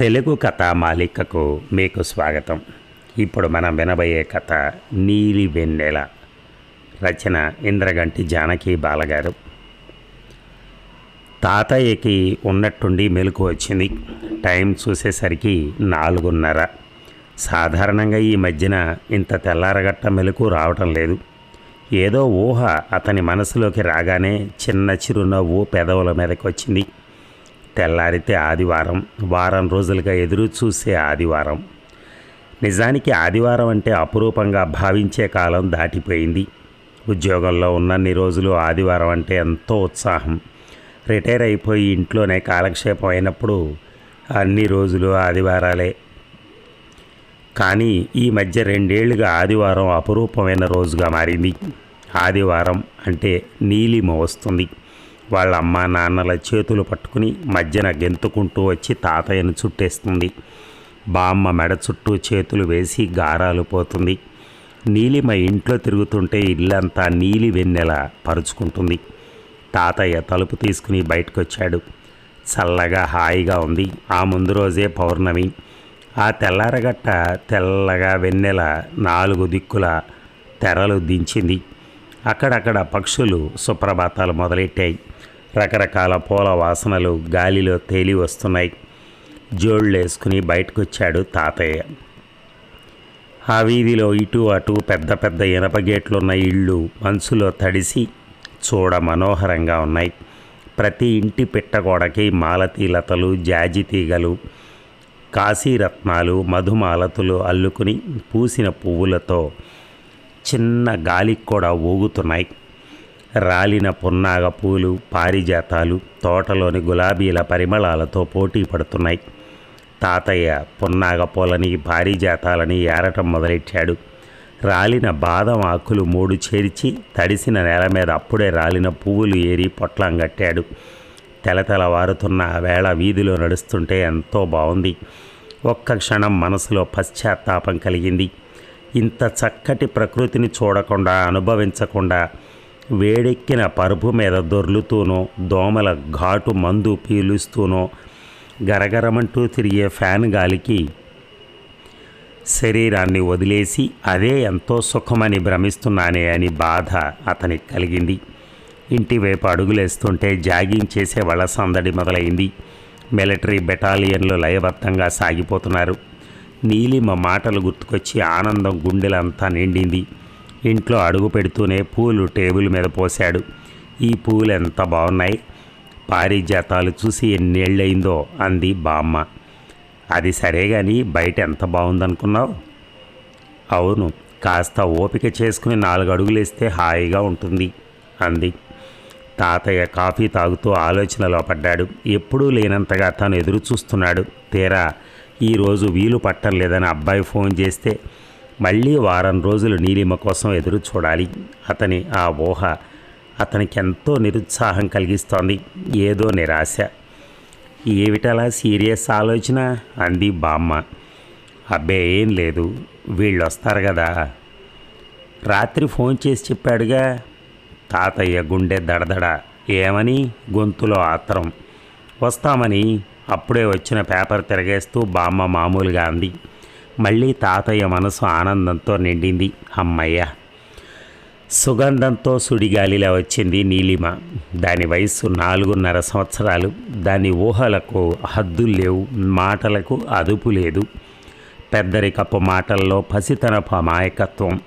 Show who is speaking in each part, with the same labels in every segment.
Speaker 1: తెలుగు కథ మాలికకు మీకు స్వాగతం. ఇప్పుడు మనం వినబోయే కథ నీలి వెన్నెల. రచన ఇంద్రగంటి జానకి బాలగారు. తాతయ్యకి ఉన్నట్టుండి మెలకు వచ్చింది. టైం చూసేసరికి నాలుగున్నర. సాధారణంగా ఈ మధ్యన ఇంత తెల్లారగట్ట మెలకు రావటం లేదు. ఏదో ఊహ అతని మనసులోకి రాగానే చిన్న చిరునవ్వు పెదవుల మీదకి వచ్చింది తెల్లారితే ఆదివారం వారం రోజులుగా ఎదురు చూసే ఆదివారం. నిజానికి ఆదివారం అంటే అపురూపంగా భావించే కాలం దాటిపోయింది. ఉద్యోగంలో ఉన్నన్ని రోజులు ఆదివారం అంటే ఎంతో ఉత్సాహం. రిటైర్ అయిపోయి ఇంట్లోనే కాలక్షేపం అయినప్పుడు అన్ని రోజులు ఆదివారాలే. కానీ ఈ మధ్య రెండేళ్ళుగా ఆదివారం అపురూపమైన రోజుగా మారింది. ఆదివారం అంటే నీలిమ వస్తుంది. వాళ్ళ అమ్మ నాన్నల చేతులు పట్టుకుని మధ్యన గెంతుకుంటూ వచ్చి తాతయ్యను చుట్టేస్తుంది. బామ్మ మెడ చుట్టూ చేతులు వేసి గారాలు పోతుంది. నీలిమ ఇంట్లో తిరుగుతుంటే ఇల్లంతా నీలి వెన్నెల పరుచుకుంటుంది. తాతయ్య తలుపు తీసుకుని బయటకొచ్చాడు. చల్లగా హాయిగా ఉంది. ఆ ముందు రోజే పౌర్ణమి. ఆ తెల్లారగట్ట తెల్లగా వెన్నెల నాలుగు దిక్కుల తెరలు దించింది. అక్కడక్కడ పక్షులు సుప్రభాతాలు మొదలెట్టాయి. రకరకాల పూల వాసనలు గాలిలో తేలి వస్తున్నాయి. జోళ్ళేసుకుని బయటకొచ్చాడు తాతయ్య. ఆ వీధిలో ఇటు అటు పెద్ద పెద్ద ఇనప గేట్లున్న ఇళ్ళు మంచులో తడిసి చూడ మనోహరంగా ఉన్నాయి. ప్రతి ఇంటి పిట్టగోడకి మాలతీ లతలు జాజి తీగలు కాశీరత్నాలు మధుమాలతులు అల్లుకుని పూసిన పువ్వులతో చిన్న గాలికి కూడా ఊగుతున్నాయి. రాలిన పున్నాగ పూలు పారిజాతాలు తోటలోని గులాబీల పరిమళాలతో పోటీ పడుతున్నాయి. తాతయ్య పున్నాగ పూలని పారిజాతాలని ఏరటం మొదలెట్టాడు. రాలిన బాదం ఆకులు మూడు చేర్చి తడిసిన నేల మీద అప్పుడే రాలిన పువ్వులు ఏరి పొట్లం కట్టాడు తెలతెలవారుతున్న ఆ వేళ వీధిలో నడుస్తుంటే ఎంతో బాగుంది ఒక్క క్షణం మనసులో పశ్చాత్తాపం కలిగింది. ఇంత చక్కటి ప్రకృతిని చూడకుండా అనుభవించకుండా వేడెక్కిన పరుపు మీద దొర్లుతూనో దోమల ఘాటు మందు పీలుస్తూనో గరగరమంటూ తిరిగే ఫ్యాన్ గాలికి శరీరాన్ని వదిలేసి అదే ఎంతో సుఖమని భ్రమిస్తున్నానే అని బాధ అతనికి కలిగింది. ఇంటి వైపు అడుగులేస్తుంటే జాగింగ్ చేసే వాళ్ళ సందడి మొదలైంది. మిలిటరీ బెటాలియన్లు లయబద్ధంగా సాగిపోతున్నారు. నీలిమ మాటలు గుర్తుకొచ్చి ఆనందం గుండెలంతా నిండింది. ఇంట్లో అడుగు పెడుతూనే పూలు టేబుల్ మీద పోశాడు. ఈ పూలు ఎంత బాగున్నాయి? పారిజాతాలు చూసి ఎన్నేళ్ళయిందో అంది బామ్మ. అది సరే కానీ బయట ఎంత బాగుందనుకున్నావు? అవును కాస్త ఓపిక చేసుకుని నాలుగు అడుగులేస్తే హాయిగా ఉంటుంది అంది. తాతయ్య కాఫీ తాగుతూ ఆలోచనలో పడ్డాడు. ఎప్పుడూ లేనంతగా తను ఎదురు చూస్తున్నాడు తీరా ఈరోజు వీలు పట్టం లేదని అబ్బాయి ఫోన్ చేస్తే మళ్ళీ వారం రోజులు నీలిమ కోసం ఎదురు చూడాలి. అతని ఆ ఊహ అతనికి ఎంతో నిరుత్సాహం కలిగిస్తోంది. ఏదో నిరాశ. ఏమిటలా సీరియస్ ఆలోచన? అంది బామ్మ. అబ్బే ఏం లేదు. వీళ్ళు వస్తారు కదా రాత్రి ఫోన్ చేసి చెప్పాడుగా తాతయ్య గుండె దడదడ. ఏమని? గొంతులో ఆత్రం. వస్తామని. అప్పుడే వచ్చిన పేపర్ తిరగేస్తూ బామ్మ మామూలుగా అంది. మళ్ళీ తాతయ్య మనసు ఆనందంతో నిండింది. అమ్మయ్య! సుగంధంతో సుడిగాలిలా వచ్చింది నీలిమ. దాని వయస్సు నాలుగున్నర సంవత్సరాలు. దాని ఊహలకు హద్దులు లేవు మాటలకు అదుపు లేదు. పెద్దరికపు మాటల్లో పసితనపు అమాయకత్వం.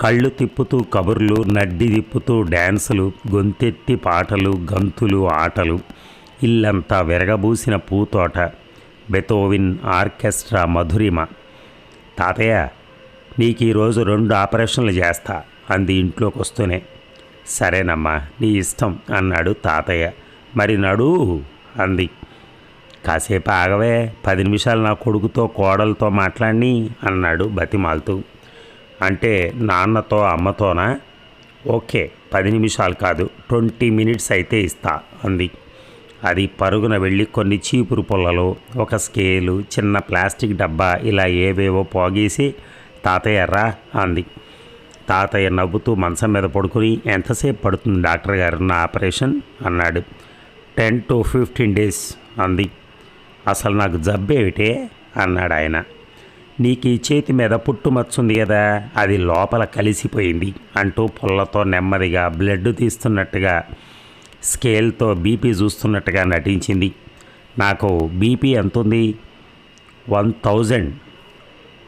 Speaker 1: కళ్ళు తిప్పుతూ కబుర్లు నడ్డి తిప్పుతూ డ్యాన్సులు గొంతెత్తి పాటలు గంతులు ఆటలు. ఇల్లంతా విరగబూసిన పూతోట. బెతోవిన్ ఆర్కెస్ట్రా మధురిమ. తాతయ్య నీకు ఈరోజు రెండు ఆపరేషన్లు చేస్తా అంది ఇంట్లోకి వస్తూనే సరేనమ్మా నీ ఇష్టం అన్నాడు తాతయ్య. మరి నడు అంది. కాసేపు ఆగవే పది నిమిషాలు నా కొడుకుతో కోడలతో మాట్లాడి అన్నాడు బతిమాలుతూ. అంటే నాన్నతో అమ్మతోనా? ఓకే పది నిమిషాలు కాదు ట్వంటీ మినిట్స్ అయితే ఇస్తా అంది. అది పరుగున వెళ్ళి కొన్ని చీపురు పుల్లలు ఒక స్కేలు చిన్న ప్లాస్టిక్ డబ్బా ఇలా ఏవేవో పోగేసి తాతయ్య రా అంది. తాతయ్య నవ్వుతూ మంచం మీద పడుకుని ఎంతసేపు పడుతుంది డాక్టర్ గారు నా ఆపరేషన్? అన్నాడు. టెన్ టు ఫిఫ్టీన్ డేస్ అంది. అసలు నాకు జబ్బేమిటే? అన్నాడు ఆయన. నీకు ఈ చేతి మీద పుట్టుమచ్చుంది కదా అది లోపల కలిసిపోయింది అంటూ పుల్లతో నెమ్మదిగా బ్లడ్ తీస్తున్నట్టుగా స్కేల్తో బీపీ చూస్తున్నట్టుగా నటించింది. నాకు బీపీ ఎంత ఉంది వన్ థౌజండ్.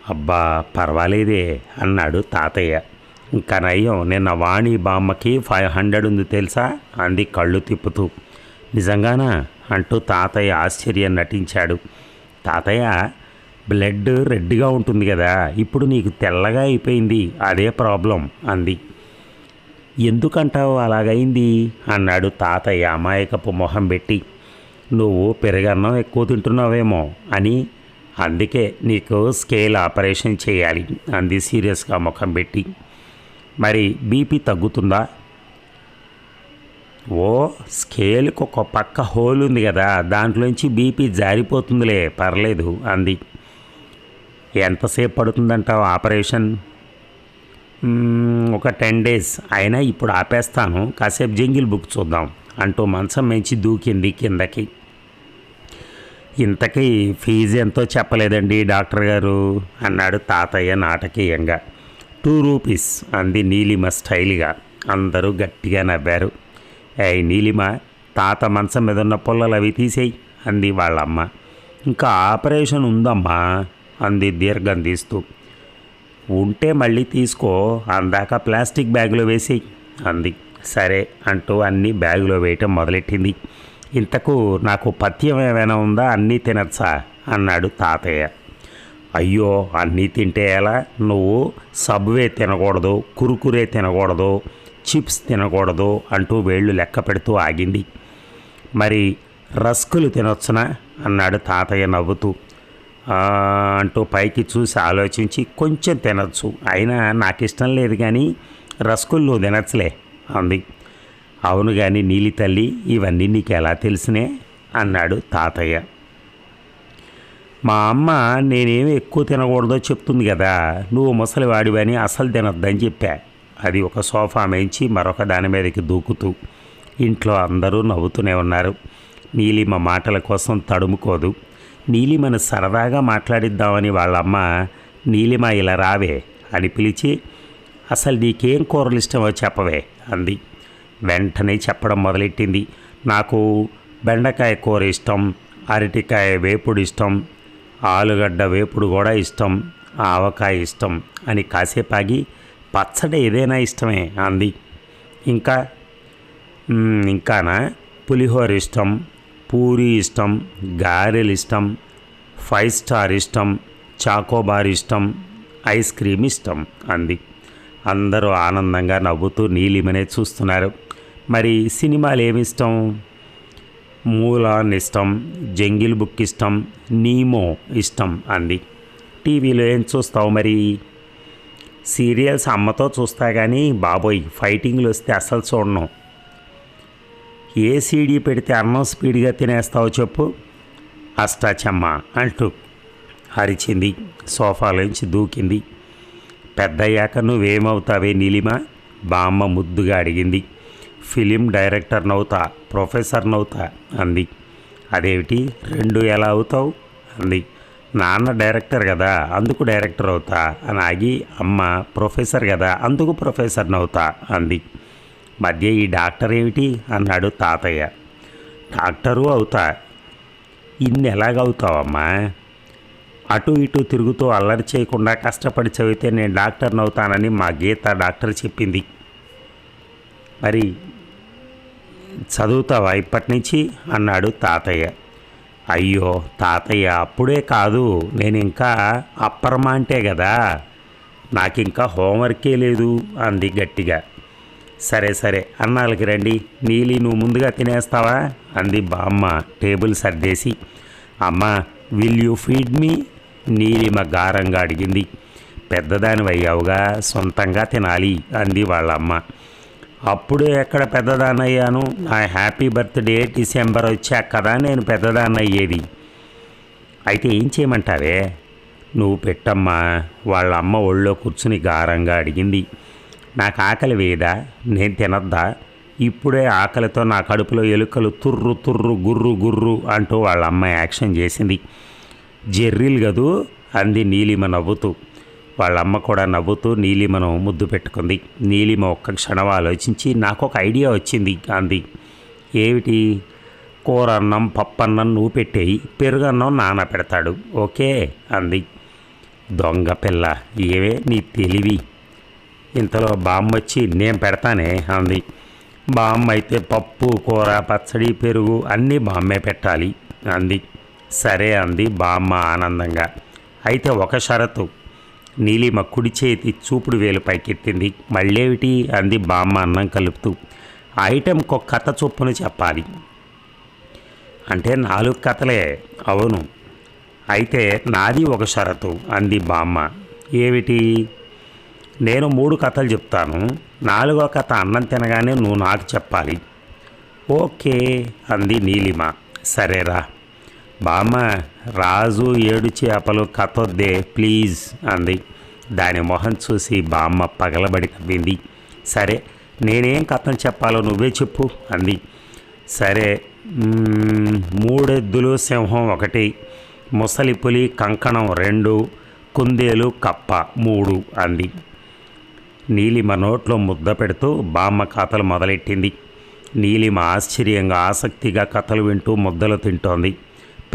Speaker 1: అబ్బా పర్వాలేదే అన్నాడు తాతయ్య. ఇంకా నయ్యం నిన్న వాణి బామ్మకి ఫైవ్ హండ్రెడ్ ఉంది తెలుసా? అంది కళ్ళు తిప్పుతూ. నిజంగానా? అంటూ తాతయ్య ఆశ్చర్యం నటించాడు. తాతయ్య బ్లడ్ రెడ్గా ఉంటుంది కదా ఇప్పుడు నీకు తెల్లగా అయిపోయింది అదే ప్రాబ్లం అంది. ఎందుకంటావు అలాగైంది? అన్నాడు తాతయ్య అమాయకపు మొహం పెట్టి. నువ్వు పెరగన్నం ఎక్కువ తింటున్నావేమో అని. అందుకే నీకు స్కేల్ ఆపరేషన్ చేయాలి అంది సీరియస్గా ముఖం పెట్టి. మరి బీపీ తగ్గుతుందా? ఓ స్కేల్కి ఒక పక్క హోల్ ఉంది కదా దాంట్లోంచి బీపీ జారిపోతుందిలే పర్లేదు అంది. ఎంతసేపు పడుతుందంటావు ఆపరేషన్? ఒక టెన్ డేస్. అయినా ఇప్పుడు ఆపేస్తాను. కాసేపు జంగిల్ బుక్ చూద్దాం అంటూ మంచం మంచి దూకింది కిందకి. ఇంతకీ ఫీజు ఎంతో చెప్పలేదండి డాక్టర్ గారు అన్నాడు తాతయ్య నాటకీయంగా. టూ రూపీస్ అంది నీలిమ స్టైల్గా. అందరూ గట్టిగా నవ్వారు. ఏ నీలిమ తాత మంచం మీద ఉన్న పుల్లలు అవి తీసేయి అంది వాళ్ళమ్మ. ఇంకా ఆపరేషన్ ఉందమ్మా అంది దీర్ఘం తీస్తూ. ఉంటే మళ్ళీ తీసుకో. అందాక ప్లాస్టిక్ బ్యాగులో వేసి అంది. సరే అంటూ అన్నీ బ్యాగులో వేయటం మొదలెట్టింది. ఇంతకు నాకు పథ్యం ఏమైనా ఉందా? అన్నీ తినచ్చా? అన్నాడు తాతయ్య. అయ్యో అన్నీ తింటే ఎలా? నువ్వు సబ్వే తినకూడదు కురుకురే తినకూడదు చిప్స్ తినకూడదు అంటూ వేళ్ళు లెక్క పెడుతూ ఆగింది. మరి రస్కులు తినొచ్చునా? అన్నాడు తాతయ్య నవ్వుతూ. అంటూ పైకి చూసి ఆలోచించి కొంచెం తినచ్చు. అయినా నాకు ఇష్టం లేదు కానీ రసగుల్లు తినచ్చలే తినచ్చులే అంది. అవును కానీ నీలి తల్లి ఇవన్నీ నీకు ఎలా తెలిసినే? అన్నాడు తాతయ్య. మా అమ్మ నేనేమి ఎక్కువ తినకూడదో చెప్తుంది కదా నువ్వు ముసలివాడివని అసలు తినొద్దని చెప్పా. అది ఒక సోఫా మేంచి మరొక దాని మీదకి దూకుతూ ఇంట్లో అందరూ నవ్వుతూనే ఉన్నారు. నీలిమ మాటల కోసం తడుముకోదు. నీలిమను సరదాగా మాట్లాడిద్దామని వాళ్ళమ్మ నీలిమ ఇలా రావే అని పిలిచి అసలు నీకేం కూరలు ఇష్టమో చెప్పవే అంది. వెంటనే చెప్పడం మొదలెట్టింది. నాకు బెండకాయ కూర ఇష్టం అరటికాయ వేపుడు ఇష్టం ఆలుగడ్డ వేపుడు కూడా ఇష్టం ఆవకాయ ఇష్టం అని కాసేపాగి పచ్చడి ఏదైనా ఇష్టమే అంది. ఇంకా? ఇంకానా? పులిహోర ఇష్టం పూరి ఇష్టం గారెలు ఇష్టం ఫైవ్ స్టార్ ఇష్టం చాకోబార్ ఇష్టం ఐస్ క్రీమ్ ఇష్టం అంది. అందరూ ఆనందంగా నవ్వుతూ నీలిమనే చూస్తున్నారు. మరి సినిమాలు ఏమి ఇష్టం? మూలాన్ ఇష్టం జంగిల్ బుక్ ఇష్టం నీమో ఇష్టం అంది. టీవీలో ఏం చూస్తావు మరి? సీరియల్స్ అమ్మతో చూస్తా కానీ బాబోయ్ ఫైటింగ్లు వస్తే అసలు చూడను. ఏ సీడీ పెడితే అన్నం స్పీడ్గా తినేస్తావు చెప్పు. అష్టాచమ్మ అంటూ అరిచింది. సోఫాలోంచి దూకింది. పెద్దయ్యాక నువ్వేమవుతావే నీలిమ? బామ్మ ముద్దుగా అడిగింది. ఫిలిం డైరెక్టర్నవుతా ప్రొఫెసర్నవుతా అంది. అదేమిటి? రెండు ఎలా అవుతావు? అంది. నాన్న డైరెక్టర్ కదా అందుకు డైరెక్టర్ అవుతా అని ఆగి అమ్మ ప్రొఫెసర్ కదా అందుకు ప్రొఫెసర్నవుతా అంది. మధ్య ఈ డాక్టర్ ఏమిటి? అన్నాడు తాతయ్య. డాక్టరు అవుతా. ఇన్ని ఎలాగవుతావమ్మా? అటు ఇటు తిరుగుతూ అల్లరి చేయకుండా కష్టపడి చదివితే నేను డాక్టర్ని అవుతానని మా గీత డాక్టర్ చెప్పింది. మరి చదువుతావా ఇప్పటి నుంచి అన్నాడు తాతయ్య. అయ్యో తాతయ్య అప్పుడే కాదు. నేను ఇంకా అప్పరమా అంటే కదా నాకు ఇంకా హోంవర్కే లేదు అంది గట్టిగా. సరే సరే. అన్నాళ్ళకి రండి. నీలి నువ్వు ముందుగా తినేస్తావా? అంది బామ్మ table సర్దేసి. Amma will you feed me Neelima గారంగా అడిగింది. పెద్దదానివయ్యావుగా సొంతంగా తినాలి అంది వాళ్ళమ్మ. అప్పుడే ఎక్కడ పెద్దదాన్నయ్యాను నా హ్యాపీ బర్త్డే డిసెంబర్ వచ్చాక కదా నేను పెద్దదాన్నయ్యేది. అయితే ఏం చేయమంటావే? నువ్వు పెట్టమ్మా వాళ్ళ అమ్మ ఒళ్ళో కూర్చుని గారంగా అడిగింది. నాకు ఆకలి వేయదా నేను తినద్దా? ఇప్పుడే ఆకలితో నా కడుపులో ఎలుకలు తుర్రు తుర్రు గుర్రు గుర్రు అంటూ వాళ్ళ అమ్మ యాక్షన్ చేసింది. జెర్రీలు గదు అంది నీలిమ నవ్వుతూ. వాళ్ళ అమ్మ కూడా నవ్వుతూ నీలిమను ముద్దు పెట్టుకుంది. నీలిమ ఒక్క క్షణం ఆలోచించి నాకు ఒక ఐడియా వచ్చింది అంది. ఏమిటి? కూర అన్నం పప్పన్నం నువ్వు పెట్టేయి పెరుగన్నం నాన్న పెడతాడు. ఓకే అంది. దొంగ పిల్ల ఏవే నీ తెలివి? ఇంతలో బామ్మ వచ్చి నేను పెడతానే అంది. బామ్మ అయితే పప్పు కూర పచ్చడి పెరుగు అన్నీ బామ్మే పెట్టాలి అంది. సరే అంది బామ్మ ఆనందంగా. అయితే ఒక షరతు. నీలిమ కుడి చేతి చూపుడు వేలు పైకెత్తింది. మళ్ళేమిటి? అంది బామ్మ అన్నం కలుపుతూ. ఐటెంకి ఒక కథ చొప్పున చెప్పాలి. అంటే నాలుగు కథలే. అవును. అయితే నాది ఒక షరతు. అంది బామ్మ. ఏమిటి? నేను మూడు కథలు చెప్తాను. నాలుగో కథ అన్నం తినగానే నువ్వు నాకు చెప్పాలి. ఓకే అంది నీలిమ. సరేరా. బామ్మ రాజు ఏడు చేపలు కథొద్దే ప్లీజ్ అంది. దాని మొహం చూసి బామ్మ పగలబడి నవ్వింది. సరే నేనేం కథను చెప్పాలో నువ్వే చెప్పు అంది. సరే మూడెద్దులు సింహం ఒకటి ముసలి పులి కంకణం రెండు కుందేలు కప్ప మూడు అంది. నీలిమ నోట్లో ముద్ద పెడుతూ బామ్మ కథలు మొదలెట్టింది. నీలిమ ఆశ్చర్యంగా ఆసక్తిగా కథలు వింటూ ముద్దలు తింటోంది.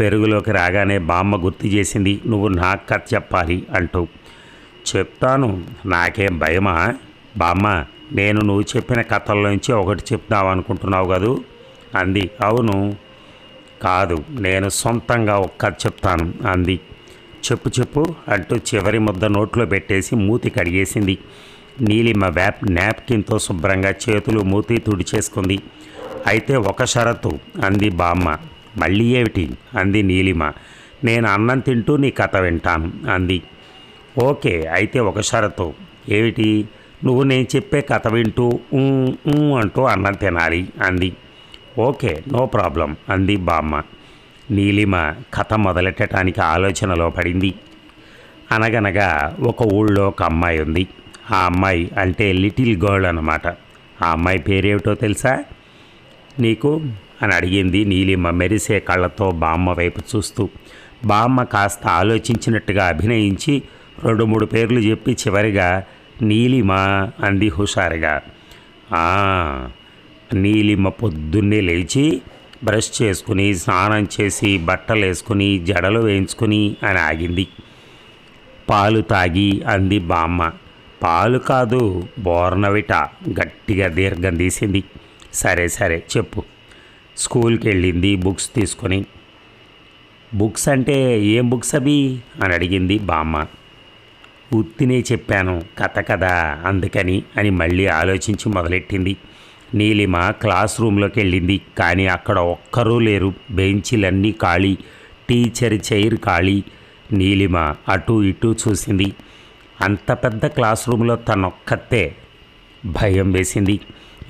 Speaker 1: పెరుగులోకి రాగానే బామ్మ గుర్తు చేసింది నువ్వు నాకు కథ చెప్పాలి అంటూ. చెప్తాను. నాకేం భయమా? బామ్మ నేను నువ్వు చెప్పిన కథల్లోంచి ఒకటి చెప్తావు అనుకుంటున్నావు కదూ? అంది. అవును. కాదు నేను సొంతంగా ఒక కథ చెప్తాను అంది. చెప్పు చెప్పు అంటూ చివరి ముద్ద నోట్లో పెట్టేసి మూతి కడిగేసింది. నీలిమ వ్యాప్ నాప్కిన్తో శుభ్రంగా చేతులు మూతి తుడిచేసుకుంది అయితే ఒక షరతు అంది బామ్మ. మళ్ళీ ఏమిటి? అంది నీలిమ. నేను అన్నం తింటూ నీ కథ వింటాను అంది. ఓకే అయితే ఒక షరతు. ఏమిటి? నువ్వు నేను చెప్పే కథ వింటూ "ఊ, అంటూ అన్నం తినాలి అంది. ఓకే నో ప్రాబ్లం అంది బామ్మ. నీలిమ కథ మొదలెట్టడానికి ఆలోచనలో పడింది. అనగనగా ఒక ఊళ్ళో ఒక అమ్మాయి ఉంది. ఆ అమ్మాయి అంటే లిటిల్ గర్ల్ అనమాట ఆ అమ్మాయి పేరేమిటో తెలుసా? నీకు? అని అడిగింది నీలిమ మెరిసే కళ్ళతో బామ్మ వైపు చూస్తూ. బామ్మ కాస్త ఆలోచించినట్టుగా అభినయించి రెండు మూడు పేర్లు చెప్పి చివరిగా నీలిమ అంది హుషారుగా. నీలిమ్మ నీలిమ పొద్దున్నే లేచి బ్రష్ చేసుకుని స్నానం చేసి బట్టలు వేసుకుని జడలు వేయించుకుని అని ఆగింది. పాలు తాగి అంది బామ్మ. పాలు కాదు బోర్నవిట గట్టిగా దీర్ఘం తీసింది. సరే సరే చెప్పు. స్కూల్కి వెళ్ళింది బుక్స్ తీసుకొని. బుక్స్ అంటే ఏం బుక్స్ అవి? అని అడిగింది బామ్మ. ఉత్తినే చెప్పాను కథ కదా అందుకని అని మళ్ళీ ఆలోచించి మొదలెట్టింది. నీలిమ క్లాస్ రూమ్లోకి వెళ్ళింది కానీ అక్కడ ఒక్కరూ లేరు. బెంచీలన్నీ ఖాళీ టీచర్ చైర్ ఖాళీ. నీలిమ అటు ఇటు చూసింది. అంత పెద్ద క్లాస్ రూమ్లో తనొక్కతే భయం వేసింది.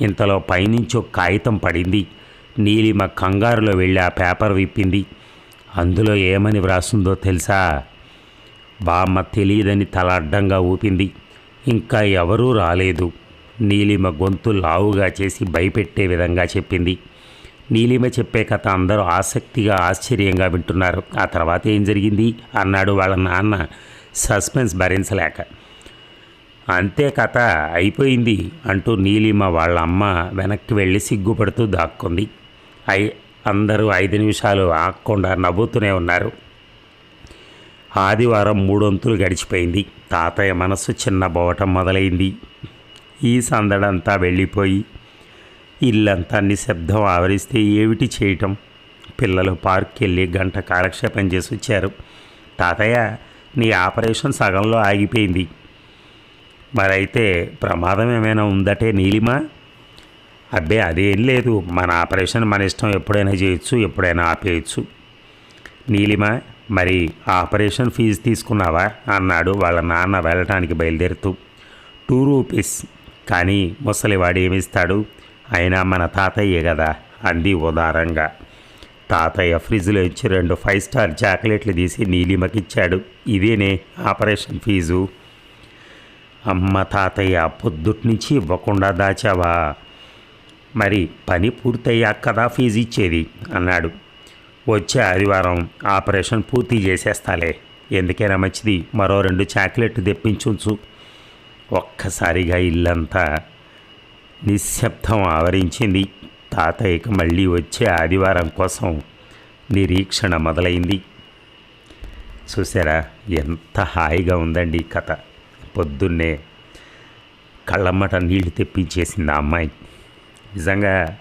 Speaker 1: ఇంతలో పైనుంచి ఒక కాగితం పడింది. నీలిమ కంగారులో వెళ్ళి ఆ పేపర్ విప్పింది. అందులో ఏమని వ్రాసిందో తెలుసా? బామ్మ తెలియదని తల అడ్డంగా ఊపింది. ఇంకా ఎవరూ రాలేదు. నీలిమ గొంతు లావుగా చేసి భయపెట్టే విధంగా చెప్పింది. నీలిమ చెప్పే కథ అందరూ ఆసక్తిగా ఆశ్చర్యంగా వింటున్నారు. ఆ తర్వాత ఏం జరిగింది? అన్నాడు వాళ్ళ నాన్న. సస్పెన్స్ భరించలేక. అంతే కథ అయిపోయింది అంటూ నీలిమ వాళ్ళ అమ్మ వెనక్కి వెళ్ళి సిగ్గుపడుతూ దాక్కుంది. ఐ అందరూ ఐదు నిమిషాలు ఆగకుండా నవ్వుతూనే ఉన్నారు. ఆదివారం మూడొంతులు గడిచిపోయింది. తాతయ్య మనసు చిన్నబోవటం మొదలైంది. ఈ సందడంతా వెళ్ళిపోయి ఇల్లంతా నిశ్శబ్దం ఆవరిస్తే ఏమిటి చేయటం? పిల్లలు పార్క్కి వెళ్ళి గంట కాలక్షేపం చేసి వచ్చారు తాతయ్య నీ ఆపరేషన్ సగంలో ఆగిపోయింది. మరైతే ప్రమాదం ఏమైనా ఉందటే నీలిమా? అబ్బే అదేం లేదు. మన ఆపరేషన్ మన ఇష్టం. ఎప్పుడైనా చేయొచ్చు ఎప్పుడైనా ఆపేయచ్చు. నీలిమ మరి ఆపరేషన్ ఫీజు తీసుకున్నావా? అన్నాడు వాళ్ళ నాన్న వెళ్ళటానికి బయలుదేరుతూ. Two rupees. కానీ ముసలివాడు ఏమిస్తాడు అయినా మన తాతయ్యే కదా అంది ఉదారంగా. తాతయ్య ఫ్రిడ్జ్లో ఇచ్చి రెండు ఫైవ్ స్టార్ చాక్లెట్లు తీసి నీలిమకిచ్చాడు. ఇదేనే ఆపరేషన్ ఫీజు. అమ్మ తాతయ్య పొద్దుట్నుంచి ఇవ్వకుండా దాచావా? మరి పని పూర్తయ్యాక కదా ఫీజు ఇచ్చేది? అన్నాడు. వచ్చే ఆదివారం ఆపరేషన్ పూర్తి చేసేస్తాలే. ఎందుకైనా మంచిది మరో రెండు చాక్లెట్ తెప్పించుంచు. ఒక్కసారిగా ఇల్లంతా నిశ్శబ్దం ఆవరించింది. తాతయ్యకి మళ్ళీ వచ్చే ఆదివారం కోసం నిరీక్షణ మొదలైంది. చూసారా ఎంత హాయిగా ఉందండి ఈ కథ. పొద్దున్నే కళ్ళమ్మట నీళ్ళు తెప్పించేసింది ఆ అమ్మాయి. నిజంగా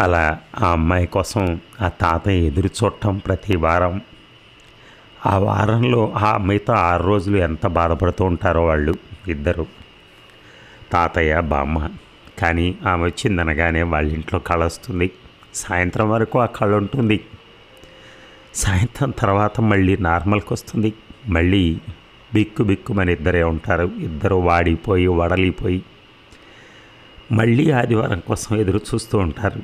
Speaker 1: అలా ఆ అమ్మాయి కోసం ఆ తాతయ్య ఎదురు చూడటం ప్రతి వారం. ఆ వారంలో ఆ అమ్మాయితో ఆరు రోజులు ఎంత బాధపడుతూ ఉంటారో వాళ్ళు ఇద్దరు. తాతయ్య బామ్మ కానీ ఆమె వచ్చిందనగానే వాళ్ళ ఇంట్లో కళ వస్తుంది సాయంత్రం వరకు ఆ కళ ఉంటుంది. సాయంత్రం తర్వాత మళ్ళీ నార్మల్కి వస్తుంది మళ్ళీ బిక్కు బిక్కుమని ఇద్దరే ఉంటారు. ఇద్దరు వాడిపోయి వడలిపోయి మళ్ళీ ఆదివారం కోసం ఎదురు చూస్తూ ఉంటారు.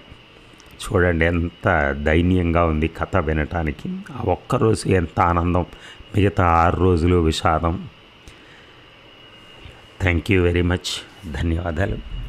Speaker 1: చూడండి ఎంత దైన్యంగా ఉంది కథ వినటానికి. ఆ ఒక్కరోజు ఎంత ఆనందం. మిగతా ఆరు రోజులు విషాదం. Thank you very much. ధన్యవాదాలు.